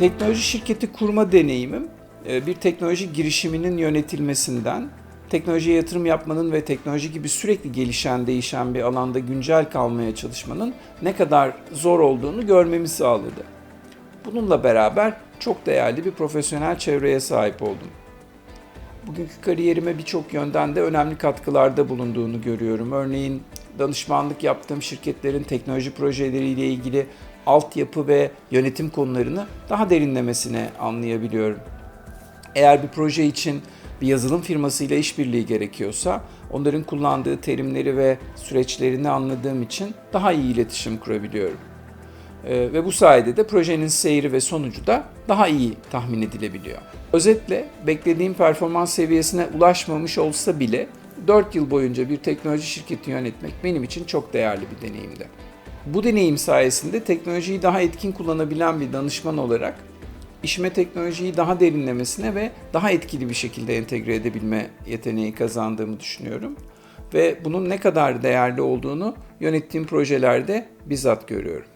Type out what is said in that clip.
Teknoloji şirketi kurma deneyimim e, bir teknoloji girişiminin yönetilmesinden, teknolojiye yatırım yapmanın ve teknoloji gibi sürekli gelişen, değişen bir alanda güncel kalmaya çalışmanın ne kadar zor olduğunu görmemi sağladı. Bununla beraber çok değerli bir profesyonel çevreye sahip oldum. Bugünkü kariyerime birçok yönden de önemli katkılarda bulunduğunu görüyorum. Örneğin danışmanlık yaptığım şirketlerin teknoloji projeleriyle ilgili altyapı ve yönetim konularını daha derinlemesine anlayabiliyorum. Eğer bir proje için bir yazılım firmasıyla işbirliği gerekiyorsa onların kullandığı terimleri ve süreçlerini anladığım için daha iyi iletişim kurabiliyorum. Ee, ve bu sayede de projenin seyri ve sonucu da daha iyi tahmin edilebiliyor. Özetle beklediğim performans seviyesine ulaşmamış olsa bile 4 yıl boyunca bir teknoloji şirketi yönetmek benim için çok değerli bir deneyimdi. Bu deneyim sayesinde teknolojiyi daha etkin kullanabilen bir danışman olarak işime teknolojiyi daha derinlemesine ve daha etkili bir şekilde entegre edebilme yeteneği kazandığımı düşünüyorum. Ve bunun ne kadar değerli olduğunu yönettiğim projelerde bizzat görüyorum.